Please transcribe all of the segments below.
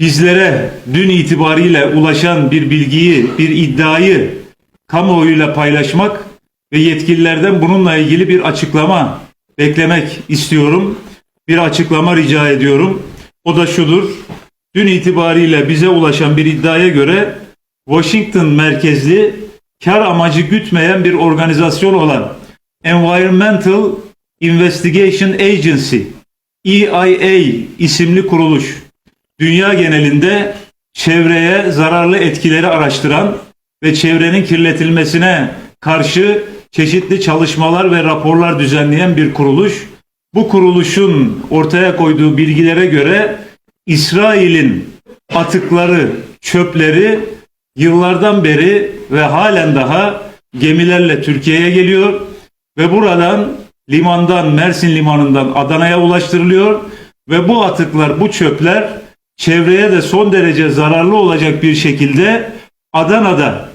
bizlere dün itibariyle ulaşan bir bilgiyi, bir iddiayı kamuoyuyla paylaşmak ve yetkililerden bununla ilgili bir açıklama beklemek istiyorum. Bir açıklama rica ediyorum. O da şudur. Dün itibariyle bize ulaşan bir iddiaya göre Washington merkezli kar amacı gütmeyen bir organizasyon olan Environmental Investigation Agency EIA isimli kuruluş dünya genelinde çevreye zararlı etkileri araştıran ve çevrenin kirletilmesine karşı çeşitli çalışmalar ve raporlar düzenleyen bir kuruluş. Bu kuruluşun ortaya koyduğu bilgilere göre İsrail'in atıkları, çöpleri yıllardan beri ve halen daha gemilerle Türkiye'ye geliyor ve buradan limandan Mersin limanından Adana'ya ulaştırılıyor ve bu atıklar, bu çöpler çevreye de son derece zararlı olacak bir şekilde Adana'da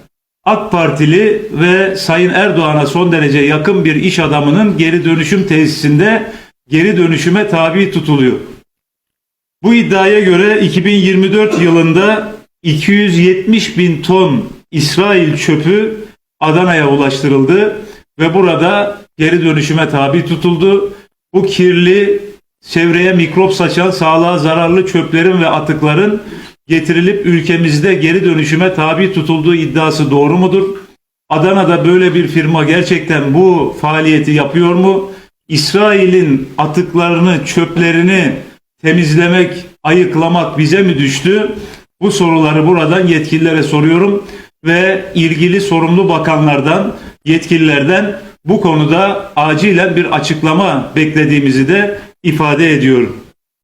AK Partili ve Sayın Erdoğan'a son derece yakın bir iş adamının geri dönüşüm tesisinde geri dönüşüme tabi tutuluyor. Bu iddiaya göre 2024 yılında 270 bin ton İsrail çöpü Adana'ya ulaştırıldı ve burada geri dönüşüme tabi tutuldu. Bu kirli, çevreye mikrop saçan, sağlığa zararlı çöplerin ve atıkların getirilip ülkemizde geri dönüşüme tabi tutulduğu iddiası doğru mudur? Adana'da böyle bir firma gerçekten bu faaliyeti yapıyor mu? İsrail'in atıklarını, çöplerini temizlemek, ayıklamak bize mi düştü? Bu soruları buradan yetkililere soruyorum ve ilgili sorumlu bakanlardan, yetkililerden bu konuda acilen bir açıklama beklediğimizi de ifade ediyorum.